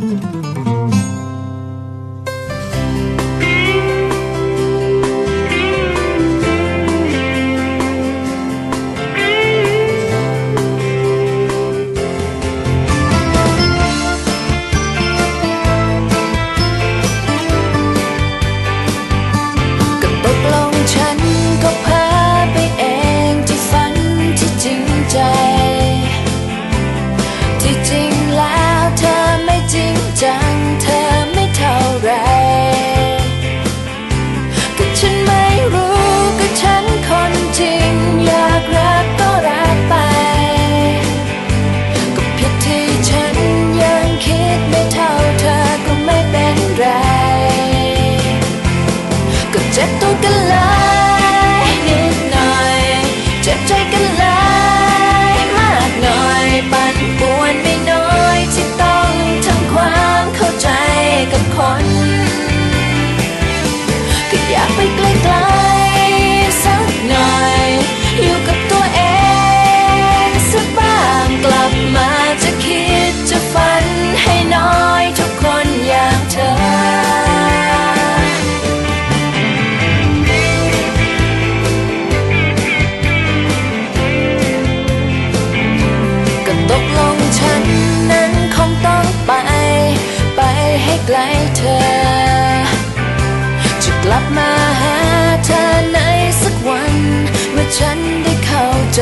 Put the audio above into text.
Música เธอในสักวัน เมื่อฉันได้เข้าใจ